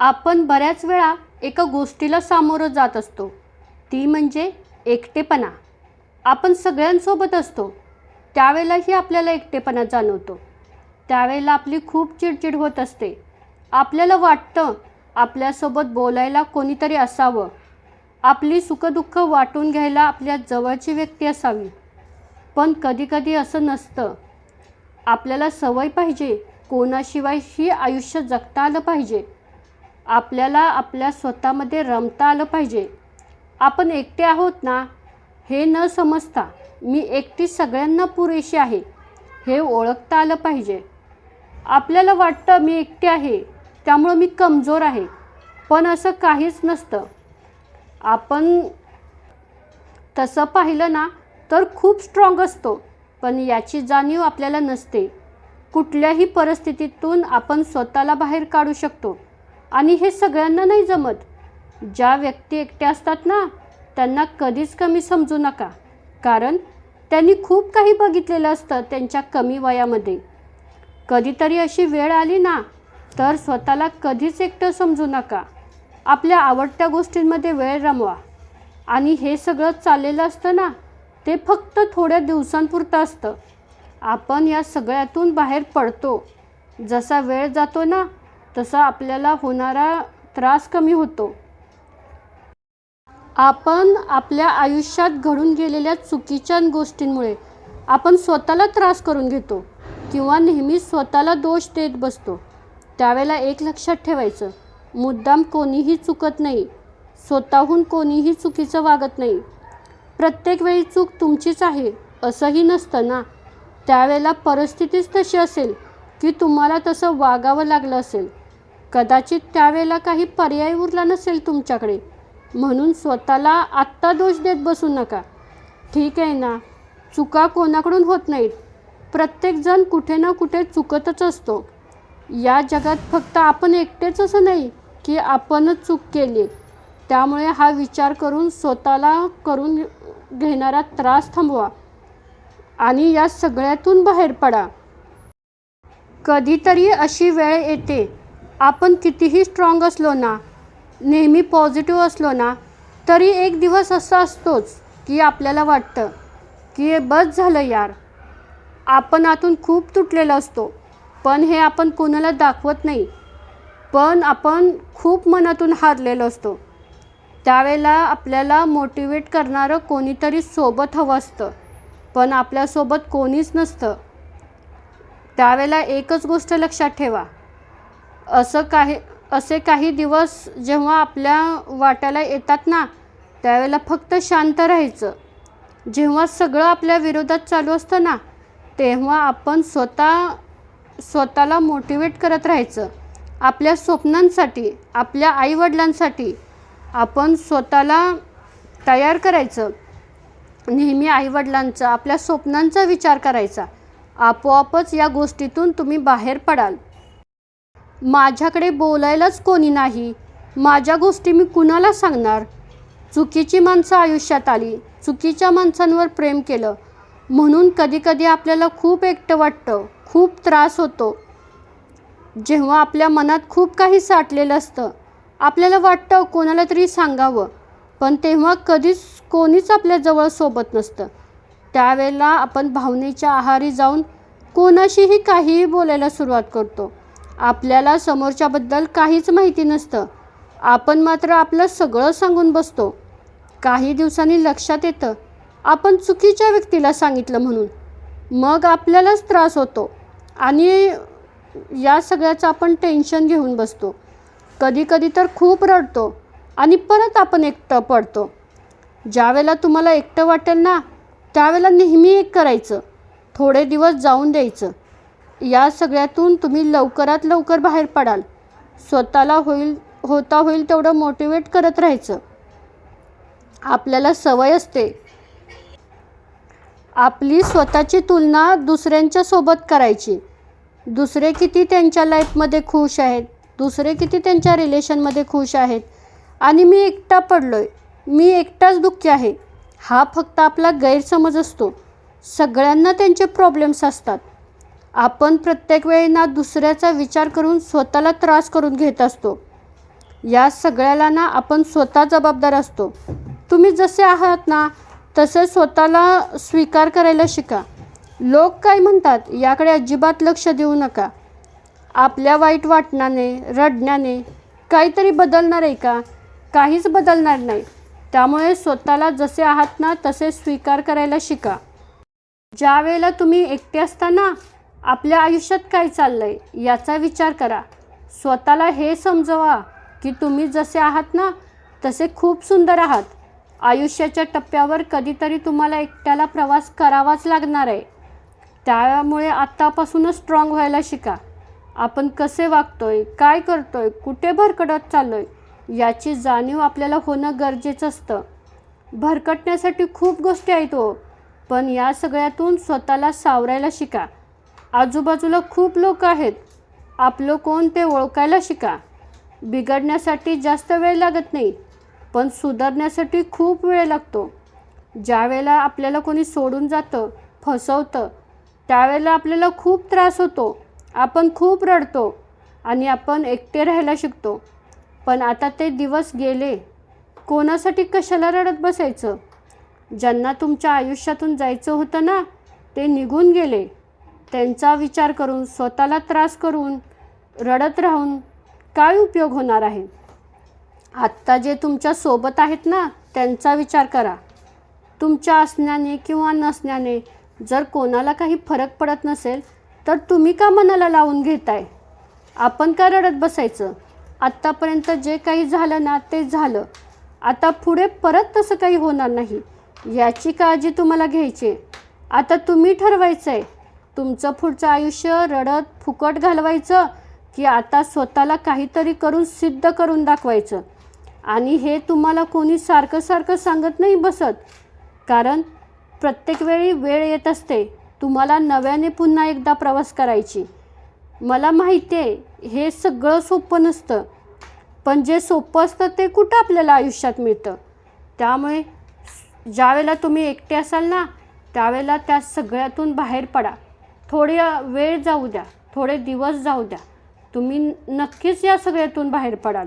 आपण बऱ्याच वेळा एका गोष्टीला सामोरं जात असतो. ती म्हणजे एकटेपणा. आपण सगळ्यांसोबत असतो. त्यावेळेलाही आपल्याला एकटेपणा जाणवतो. त्यावेळेला आपली खूप चिडचिड होत असते. आपल्याला वाटतं आपल्यासोबत बोलायला कोणीतरी असावं. आपली सुखदुःख वाटून घ्यायला आपल्या जवळची व्यक्ती असावी. पण कधीकधी असं नसतं. आपल्याला सवय पाहिजे. कोणाशिवायही आयुष्य जगता आलं पाहिजे. आपल्याला आपल्या स्वतःमध्ये रमता आलं पाहिजे. आपण एकटे आहोत ना हे न समजता मी एकटी सगळ्यांना पुरेशी आहे हे ओळखता आलं पाहिजे. आपल्याला वाटतं मी एकटे आहे त्यामुळं मी कमजोर आहे पण असं काहीच नसतं. आपण तसं पाहिलं ना तर खूप स्ट्रॉंग असतो पण याची जाणीव आपल्याला नसते. कुठल्याही परिस्थितीतून आपण स्वतःला बाहेर काढू शकतो. आणि हे सगळ्यांना नाही जमत. ज्या व्यक्ती एकट्या असतात ना त्यांना कधीच कमी समजू नका. कारण त्यांनी खूप काही बघितलेलं असतं त्यांच्या कमी वयामध्ये. कधीतरी अशी वेळ आली ना तर स्वतःला कधीच एकटं समजू नका. आपल्या आवडत्या गोष्टींमध्ये वेळ रमवा. आणि हे सगळं चाललेलं असतं ना ते फक्त थोड्या दिवसांपुरतं असतं. आपण या सगळ्यातून बाहेर पडतो. जसा वेळ जातो ना तसा आपल्याला होणारा त्रास कमी होतो. आपण आपल्या आयुष्यात घडून गेलेल्या चुकीच्या गोष्टींमुळे आपण स्वतःला त्रास करून घेतो किंवा नेहमी स्वतःला दोष देत बसतो. त्यावेळेला एक लक्षात ठेवायचं मुद्दाम कोणीही चुकत नाही स्वतःहून कोणीही चुकीचं वागत नाही. प्रत्येक वेळी चूक तुमचीच आहे असंही नसतं ना त्यावेळेला परिस्थितीच तशी असेल की तुम्हाला तसं वागावं लागलं असेल. कदाचित त्यावेळेला काही पर्याय उरला नसेल तुमच्याकडे. म्हणून स्वतःला आत्ता दोष देत बसू नका. ठीक आहे ना? चुका कोणाकडून होत नाहीत? प्रत्येकजण कुठे ना कुठे चुकतच असतो. या जगात फक्त आपण एकटेच असं नाही की आपणच चूक केली. त्यामुळे हा विचार करून स्वतःला करून घेणारा त्रास थांबवा आणि या सगळ्यातून बाहेर पडा. कधीतरी अशी वेळ येते आपण कितीही स्ट्रॉंग असलो ना नेहमी पॉझिटिव्ह असलो ना तरी एक दिवस असा असतोच की आपल्याला वाटतं की बस झालं यार. आपण आतून खूप तुटलेलो असतो पण हे आपण कोणाला दाखवत नाही. पण आपण खूप मनातून हारलेलो असतो. त्यावेळेला आपल्याला मोटिवेट करणारं कोणीतरी सोबत हवं असतं पण आपल्यासोबत कोणीच नसतं. त्यावेळेला एकच गोष्ट लक्षात ठेवा असं काही असे काही दिवस जेव्हा आपल्या वाट्याला येतात ना त्यावेळेला फक्त शांत राहायचं. जेव्हा सगळं आपल्या विरोधात चालू असतं ना तेव्हा आपण स्वतः स्वतःला मोटिवेट करत राहायचं. आपल्या स्वप्नांसाठी आपल्या आईवडिलांसाठी आपण स्वतःला तयार करायचं. नेहमी आईवडिलांचा आपल्या स्वप्नांचा विचार करायचा. आपोआपच या गोष्टीतून तुम्ही बाहेर पडाल. माझ्याकडे बोलायलाच कोणी नाही. माझ्या गोष्टी मी कुणाला सांगणार? चुकीची माणसं आयुष्यात आली. चुकीच्या माणसांवर प्रेम केलं. म्हणून कधीकधी आपल्याला खूप एकटं वाटतं. खूप त्रास होतो. जेव्हा आपल्या मनात खूप काही साठलेलं असतं. आपल्याला वाटतं कोणाला तरी सांगावं. पण तेव्हा कधीच कोणीच आपल्याजवळ सोबत नसतं. त्यावेळेला आपण भावनेच्या आहारी जाऊन कोणाशीही काहीही बोलायला सुरुवात करतो. आपल्याला समोरच्याबद्दल काहीच माहिती नसतं. आपण मात्र आपलं सगळं सांगून बसतो. काही दिवसांनी लक्षात येतं आपण चुकीच्या व्यक्तीला सांगितलं म्हणून. मग आपल्यालाच त्रास होतो आणि या सगळ्याचं आपण टेन्शन घेऊन बसतो. कधीकधी तर खूप रडतो आणि परत आपण एकटं पडतो. ज्यावेळेला तुम्हाला एकटं वाटेल ना त्यावेळेला नेहमी एक करायचं. थोडे दिवस जाऊन द्यायचं. या सगळ्यातून तुम्ही लवकरात लवकर बाहेर पडाल. स्वतःला होईल होता होईल तेवढं मोटिवेट करत राहायचं. आपल्याला सवय असते. आपली स्वतःची तुलना दुसऱ्यांच्या सोबत करायची. दुसरे किती त्यांच्या लाईफमध्ये खुश आहेत दुसरे किती त्यांच्या रिलेशनमध्ये खुश आहेत. आणि मी एकटा पडलो आहे मी एकटाच दुःखी आहे. हा फक्त आपला गैरसमज असतो. सगळ्यांना त्यांचे प्रॉब्लेम्स असतात. आपण प्रत्येक वेळी ना दुसऱ्याचा विचार करून स्वतःला त्रास करून घेत असतो. या सगळ्याला ना आपण स्वतः जबाबदार असतो. तुम्ही जसे आहात ना तसे स्वतःला स्वीकार करायला शिका. लोक काय म्हणतात याकडे अजिबात लक्ष देऊ नका. आपल्या वाईट वाटण्याने रडण्याने काहीतरी बदलणार आहे का? काहीच बदलणार नाही. त्यामुळे स्वतःला जसे आहात ना तसे स्वीकार करायला शिका. ज्या वेळेला तुम्ही एकटे असताना आपल्या आयुष्यात काय चाललं आहे याचा विचार करा. स्वतःला हे समजवा की तुम्ही जसे आहात ना तसे खूप सुंदर आहात. आयुष्याच्या टप्प्यावर कधीतरी तुम्हाला एकट्याला प्रवास करावाच लागणार आहे. त्यामुळे आत्तापासूनच स्ट्रॉंग व्हायला शिका. आपण कसे वागतोय काय करतोय कुठे भरकटत चाललोय याची जाणीव आपल्याला होणं गरजेचं असतं. भरकटण्यासाठी खूप गोष्टी आहेत हो पण या सगळ्यातून स्वतःला सावरायला शिका. आजूबाजूला खूप लोक आहेत. आपलं कोण ते ओळखायला शिका. बिघडण्यासाठी जास्त वेळ लागत नाही पण सुधारण्यासाठी खूप वेळ लागतो. ज्या वेळेला आपल्याला कोणी सोडून जातं फसवतं त्यावेळेला आपल्याला खूप त्रास होतो. आपण खूप रडतो आणि आपण एकटे राहायला शिकतो. पण आता ते दिवस गेले. कोणासाठी कशाला रडत बसायचं? ज्यांना तुमच्या आयुष्यातून जायचं होतं ना ते निघून गेले. त्यांचा विचार करून स्वतःला त्रास करून रडत राहून काय उपयोग होणार आहे? आत्ता जे तुमच्यासोबत आहेत ना त्यांचा विचार करा. तुमच्या असण्याने किंवा नसण्याने जर कोणाला काही फरक पडत नसेल तर तुम्ही का मनाला लावून घेताय? आपण का रडत बसायचं? आत्तापर्यंत जे काही झालं ना ते झालं. आता पुढे परत तसं काही होणार नाही. याची काळजी तुम्हाला घ्यायची आता तुम्ही ठरवायचं आहे तुमचं पुढचं आयुष्य रडत फुकट घालवायचं की आता स्वतःला काहीतरी करून सिद्ध करून दाखवायचं. आणि हे तुम्हाला कोणी सारखं सारखं सांगत नाही बसत. कारण प्रत्येक वेळी वेळ येत असते. तुम्हाला नव्याने पुन्हा एकदा प्रवास करायची. मला माहिती आहे हे सगळं सोपं नसतं. पण जे सोपं असतं ते कुठं आपल्याला आयुष्यात मिळतं? त्यामुळे ज्यावेळेला तुम्ही एकटे असाल ना त्यावेळेला त्या सगळ्यातून बाहेर पडा. थोडी वेळ जाऊ द्या थोडे दिवस जाऊ द्या. तुम्ही नक्कीच या सगळ्यातून बाहेर पडाल.